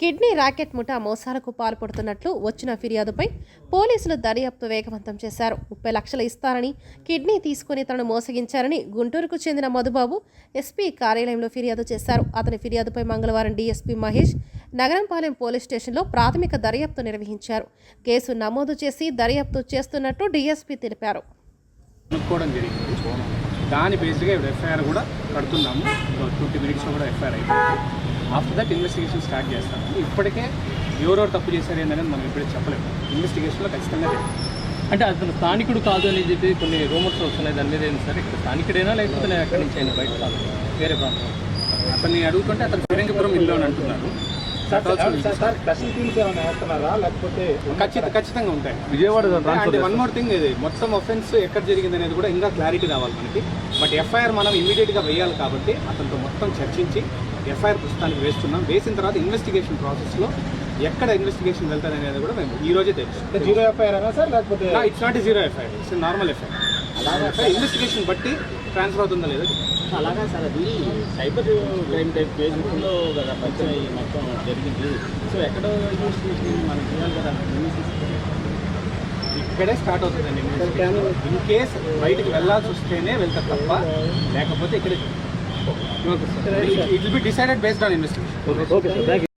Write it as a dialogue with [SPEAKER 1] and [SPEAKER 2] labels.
[SPEAKER 1] Kidney racket ముఠా మోసాలకు పాల్పడుతున్నట్లు వచ్చిన ఫిర్యాదుపై పోలీసులు దర్యాప్తు వేగవంతం చేశారు. ముప్పై లక్షలు ఇస్తారని కిడ్నీ తీసుకుని తనను మోసగించారని గుంటూరుకు చెందిన మధుబాబు ఎస్పీ కార్యాలయంలో ఫిర్యాదు చేశారు. అతని ఫిర్యాదుపై మంగళవారం డీఎస్పీ మహేష్ నగరంపాలెం పోలీస్ స్టేషన్లో ప్రాథమిక దర్యాప్తు నిర్వహించారు. కేసు నమోదు చేసి దర్యాప్తు చేస్తున్నట్టు డీఎస్పీ తెలిపారు.
[SPEAKER 2] దాని బేస్డ్గా ఎఫ్ఐఆర్ కూడా కడుతున్నాము. ట్వంటీ మినిట్స్లో కూడా ఎఫ్ఐఆర్ అయిపోయింది. ఆఫ్టర్ దట్ ఇన్వెస్టిగేషన్ స్టార్ట్ చేస్తాము ఇప్పటికే ఎవరెవరు తప్పు చేశారు ఏంటనేది మనం ఇప్పుడే చెప్పలేము ఇన్వెస్టిగేషన్లో ఖచ్చితంగా
[SPEAKER 3] అంటే అతను స్థానికుడు కాదు అని చెప్పి కొన్ని రూమర్స్ వస్తున్నాయి. దాని మీద ఏంటి సార్ ఇక్కడ స్థానికుడైనా లేకపోతే నేను ఎక్కడి నుంచి అయినా బయట కాదు వేరే ప్రాంతం.
[SPEAKER 2] అతన్ని అడుగుతుంటే అతను ఫిరంగిపురం ఇల్లు అని అంటున్నారు.
[SPEAKER 4] స్పెషల్ టీమ్స్ ఏమైనా వేస్తున్నారా? లేకపోతే
[SPEAKER 2] ఖచ్చితంగా ఖచ్చితంగా ఉంటాయి.
[SPEAKER 3] విజయవాడ
[SPEAKER 2] అంటే వన్ మోర్ థింగ్ ఇది. మొత్తం ఒఫెన్స్ ఎక్కడ జరిగింది అనేది కూడా ఇంకా క్లారిటీ రావాలి మనకి. బట్ ఎఫ్ఐఆర్ మనం ఇమీడియట్గా వేయాలి కాబట్టి అతనితో మొత్తం చర్చించి ఎఫ్ఐఆర్ పుస్తకానికి వేస్తున్నాం. వేసిన తర్వాత ఇన్వెస్టిగేషన్ ప్రాసెస్లో ఎక్కడ ఇన్వెస్టిగేషన్ వెళ్తారు అనేది కూడా మేము ఈ రోజే తెలుసు
[SPEAKER 4] జీరో ఎఫ్ఐఆర్ అయినా సార్ లేకపోతే
[SPEAKER 2] it's not zero FIR it's normal FIR investigation బట్టి ట్రాన్స్ఫర్ అవుతుందా లేదా
[SPEAKER 5] అలాగా సార్ అది సైబర్ క్రైమ్ టైప్ పేజ్లో కదా పరిచయం మొత్తం జరిగింది. సో ఎక్కడో ఇన్వెస్టిగేషన్ మనం చేయాలి కదా?
[SPEAKER 2] ఇక్కడే స్టార్ట్ అవుతుందండి ఇన్ కేస్ బయటికి వెళ్ళాల్సి వస్తేనే వెళ్తారు తప్ప లేకపోతే ఇక్కడ Okay, sir. It will be decided based
[SPEAKER 3] on investigation. Okay, okay sir. Thank you.